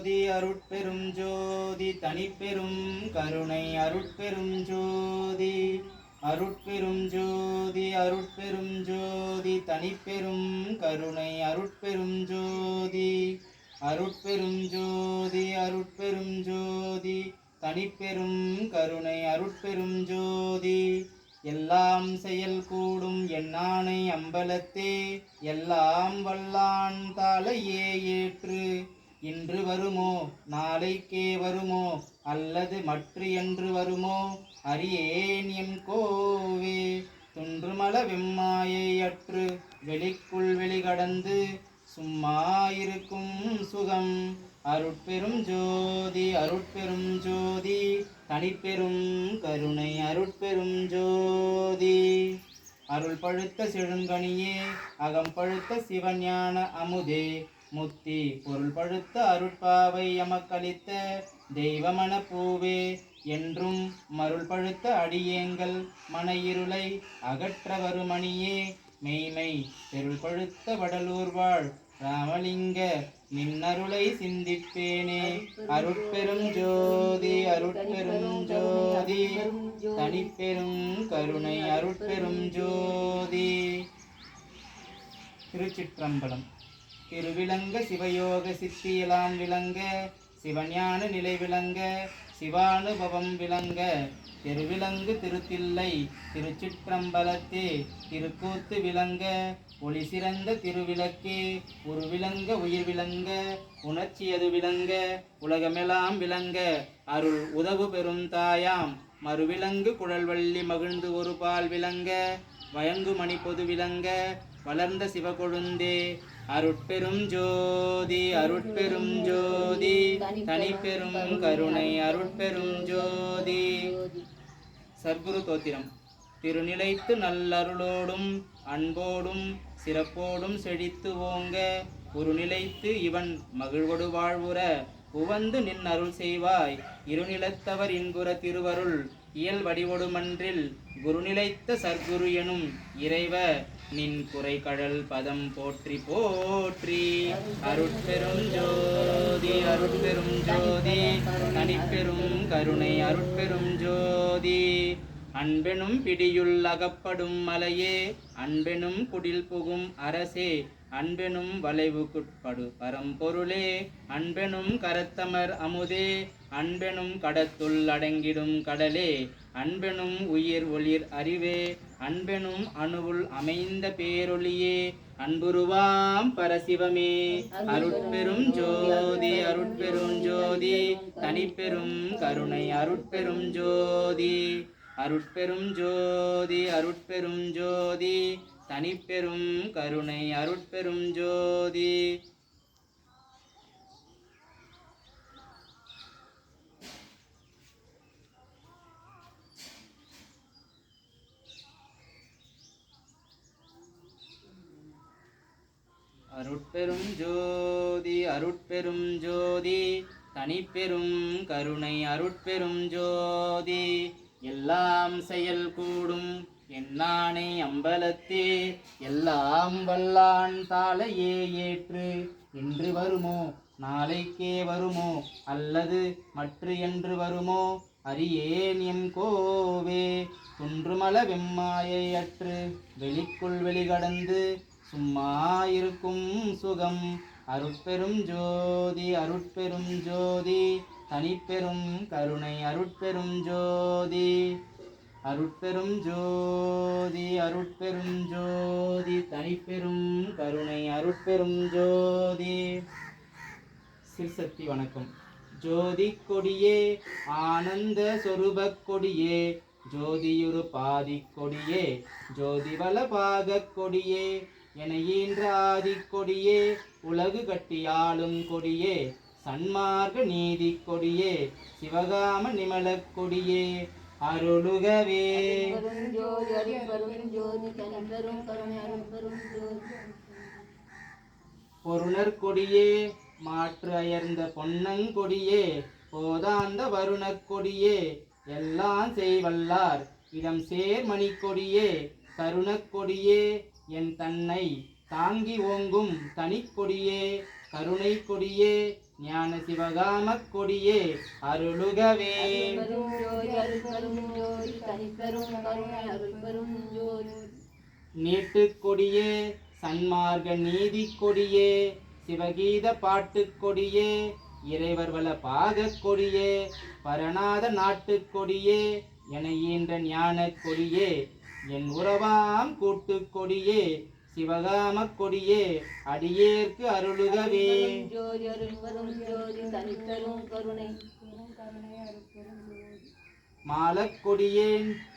ஜோதி அருட்பெரும் ஜோதி தனிப்பெரும் கருணை அருட்பெரும் ஜோதி. அருட்பெரும் ஜோதி அருட்பெரும் ஜோதி தனிப்பெரும் கருணை அருட்பெரும் ஜோதி. அருட்பெரும் ஜோதி அருட்பெரும் ஜோதி தனிப்பெரும் கருணை அருட்பெரும் ஜோதி. எல்லாம் செயல் கூடும் எண்ணானை அம்பலத்தே எல்லாம் வல்லான் தாளையே ஏற்று. இன்று வருமோ? நாளைக்கே வருமோ? அல்லது மற்ற என்று வருமோ? அறியேன் என் கோவே துன்றுமல வெம்மாயை அற்று வெளிக்குள் வெளிகடந்து சும்மா இருக்கும் சுகம். அருட்பெரும் ஜோதி அருட்பெரும் ஜோதி தனிப்பெரும் கருணை அருட்பெரும் ஜோதி. அருள் பழுத்த செழுங்கனியே அகம் பழுத்த சிவஞான அமுதே முத்தி பொருள் பழுத்த அருட்பாவை எமக்களித்த தெய்வமன பூவே என்றும் மருள் பழுத்த அடியேங்கள் மன இருளை அகற்ற வருமணியே மெய்மை பெருள் பழுத்த வடலூர் வாழ் ராமலிங்க நின்னருளை சிந்திப்பேனே. அருட்பெரும் ஜோதி அருட்பெரும் ஜோதி தனிப்பெரும் கருணை அருட்பெரும் ஜோதி. திருச்சிற்றம்பலம். திருவிளங்க சிவயோக சித்தியலாம் விளங்க சிவஞான நிலை விளங்க சிவானுபவம் விளங்க. திருவிலங்கு திருத்தில்லை திருச்சிற்றம்பலத்தே திருக்கூத்து விளங்க. ஒளி சிறந்த திருவிளக்கே உருவிளங்க உயிர் விளங்க. உணர்ச்சியது விளங்க உலகமெல்லாம் விளங்க. அருள் உதவு பெறும் தாயாம் மறுவிலங்கு குழல்வள்ளி மகிழ்ந்து ஒரு பால் விளங்க. வயங்கு மணி பொது விளங்க வளர்ந்த சிவகொழுந்தே அருட்பெரும் ஜோதி அருட்பெரும் ஜோதி தனிப்பெரும் கருணை அருட்பெரும் ஜோதி. சர்க்குரு தோத்திரம். திருநிலைத்து நல்லருளோடும் அன்போடும் சிறப்போடும் செழித்து ஓங்க உருநிலைத்து இவன் மகிழ்வொடு வாழ்வுற உவந்து நின் அருள் செய்வாய். இருநிலத்தவர் இன்புற திருவருள் இயல் வடிவொடுமன்றில் குருநிலைத்த சர்க்குரு எனும் இறைவ நின் குறை கடல் பதம் போற்றி போற்றி. அருட்பெரும் ஜோதி அருட்பெரும் ஜோதி. தனிப்பெரும் கருணை அருட்பெரும் ஜோதி. அன்பெனும் பிடியுள் அகப்படும் மலையே அன்பெனும் குடில் புகும் அரசே. அன்பெனும் வளைவுக்குட்படு பரம்பொருளே அன்பெனும் கரத்தமர் அமுதே. அன்பெனும் கடத்துள் அடங்கிடும் கடலே அன்பெனும் உயிர் ஒளிர் அறிவே அன்பெனும் அணுவுள் அமைந்த பேரொளியே அன்புருவாம் பரசிவமே. அருட்பெரும் ஜோதி அருட்பெரும் ஜோதி தனிப்பெரும் கருணை அருட்பெரும் ஜோதி. அருட்பெரும் ஜோதி அருட்பெரும் ஜோதி தனிப்பெரும் கருணை அருட்பெரும் ஜோதி. அருட்பெரும் ஜோதி அருட்பெரும் ஜோதி தனிப்பெரும் கருணை அருட்பெரும் ஜோதி. எல்லாம் செயல் கூடும் என்னானை அம்பலத்தே. எல்லாம் வல்லான் தாளையே ஏற்று இன்று வருமோ? நாளைக்கே வருமோ? அல்லது மற்ற என்று வருமோ? அறியேன் என் கோவே. துன்றுமல வெம்மாயை அற்று வெளிக்குள் வெளிகடந்து சும்மா இருக்கும் சுகம். அருட்பெரும் ஜோதி அருட்பெரும் ஜோதி. தனிப்பெரும் கருணை அருட்பெரும் ஜோதி. அருட்பெரும் ஜோதி அருட்பெரும் ஜோதி. தனிப்பெரும் கருணை அருட்பெரும் ஜோதி. சிற்சக்தி வணக்கம். ஜோதி கொடியே ஆனந்த சொரூபக் கொடியே. ஜோதியுரு பாதி கொடியே ஜோதிவல பாகக் கொடியே. என ஈன்ற ஆதி கொடியே? உலகு கட்டியாளும் கொடியே. சன்மார்க்க நீதி கொடியே. சிவகாம நிமலக் கொடியே. அருளுகவே. பொருணர் கொடியே. மாற்று அயர்ந்த பொன்னங்கொடியே போதாந்த வருணக் கொடியே. எல்லாம் செய்வல்லார். இடம் சேர்மணி கொடியே. கருணக் கொடியே. என் தன்னை தாங்கி ஓங்கும் தனிக்கொடியே கருணை கொடியே ஞான சிவகாமக் கொடியே அருளுகவே. நீட்டுக்கொடியே சன்மார்க சன்மார்க்க நீதி கொடியே சிவகீத பாட்டுக் கொடியே இறைவர் வள பாகக் கொடியே பரநாத நாட்டுக் கொடியே என ஈன்ற ஞானக் கொடியே என் உறவாம் கூட்டு கொடியே சிவகாமக் கொடியே அடியேற்கு அருளுகவே. ஜோதி ஜோதி கருணை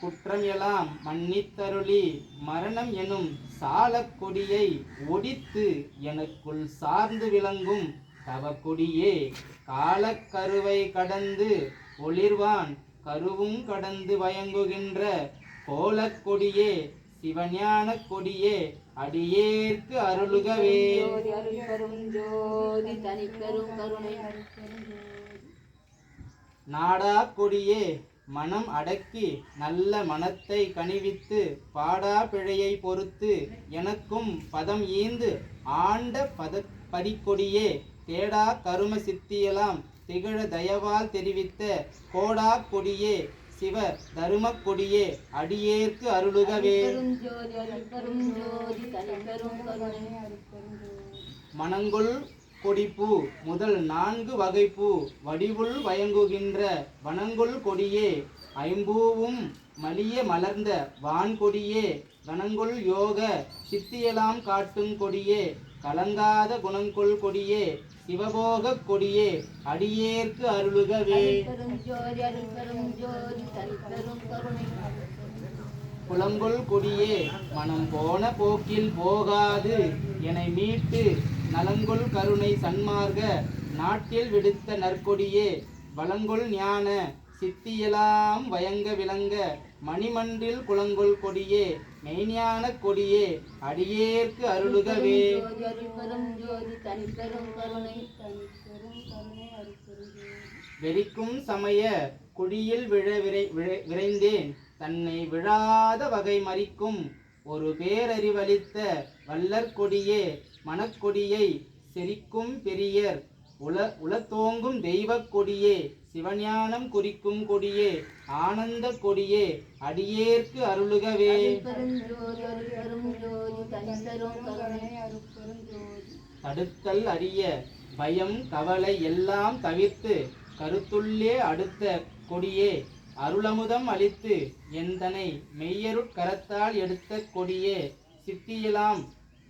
குற்றம் எல்லாம் மன்னித்தருளி மரணம் எனும் சாலக்கொடியை ஒடித்து எனக்குள் சார்ந்து விளங்கும் தவக்கொடியே. காலக்கருவை கடந்து ஒளிர்வான் கருவும் கடந்து வயங்குகின்ற கோலக் கொடியே சிவஞானக் கொடியே அடியேற்கு அருளுகவே. ஜோதி ஜோதி தனிப்பெரும் கருணை. நாடா கொடியே மனம் அடக்கி நல்ல மனத்தை கனிவித்து பாடா பிழையை பொறுத்து எனக்கும் பதம் ஈந்து ஆண்ட பத படிக்கொடியே தேடா கரும சித்தியலாம் திகழ தயவால் தெரிவித்த கோடா கொடியே சிவ தரும கொடியே அடியேற்கு அருளுகவே. மணங்கொள் கொடிப்பூ முதல் நான்கு வகைப்பூ வடிவுள் வயங்குகின்ற வனங்கொள் கொடியே ஐம்பூவும் மலிய மலர்ந்த வான்கொடியே வனங்கொள் யோக சித்தியலாம் காட்டும் கொடியே. கலங்காத குணங்கொள் கொடியே சிவபோகக் கொடியே அடியேற்கு அருளுகவே. புலங்கொள் கொடியே மனம் போன போக்கில் போகாது. என்னை மீட்டு நலங்கொள் கருணை சன்மார்க்க நாட்டில் விடுத்த நற்கொடியே. வளங்கொள் ஞான சித்தியெல்லாம் வயங்க விளங்க மணிமன்றில் குளங்கொள் கொடியே. மெய்ஞான கொடியே அடியேற்கு அருளுகவே வெறிக்கும் சமய குழியில் விழ விரை விழ- விரைந்தேன். தன்னை விழாத வகை மறிக்கும் ஒரு பேரறிவளித்த வல்லற் கொடியே மனக்கொடியை செரிக்கும் பெரியர் உல உலத்தோங்கும் தெய்வக் கொடியே சிவஞானம் குறிக்கும் கொடியே ஆனந்த கொடியே அடியேற்கு அருளுகவே. தடுத்தல் அறிய பயம் கவலை எல்லாம் தவிர்த்து கருத்துள்ளே அடுத்த கொடியே அருளமுதம் அளித்து எந்தனை மெய்யருட்கரத்தால் எடுத்த கொடியே சித்தியலாம்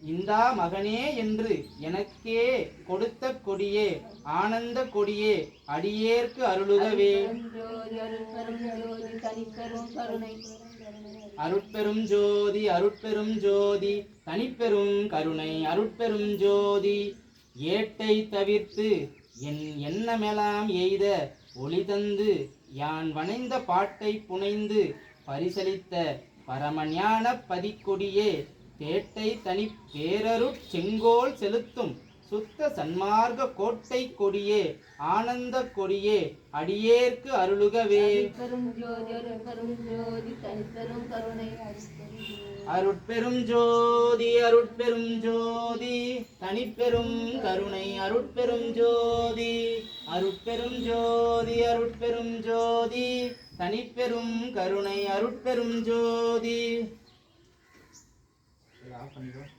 இந்தா மகனே என்று எனக்கே கொடுத்த கொடியே ஆனந்த கொடியே அடியேற்கு அருளுகவே. அருட்பெரும் ஜோதி அருட்பெரும் ஜோதி தனிப்பெரும் கருணை அருட்பெரும் ஜோதி. ஏட்டை தவிர்த்து என் எண்ணமெல்லாம் எய்த ஒளி தந்து யான் வணைந்த பாட்டை புனைந்து பரிசளித்த பரமஞான பதிக்கொடியே தேட்டை தனி பேரருட் செங்கோல் செலுத்தும். சுத்த சன்மார்க்க கோட்டை கொடியே ஆனந்த கொடியே அடியேற்கு அருளுகவே. அருட்பெரும் ஜோதி அருட்பெரும் ஜோதி தனிப்பெரும் கருணை அருட்பெரும் ஜோதி அருட்பெரும் ஜோதி அருட்பெரும் ஜோதி தனிப்பெரும் கருணை அருட்பெரும் ஜோதி. பண்ணிடுவோம்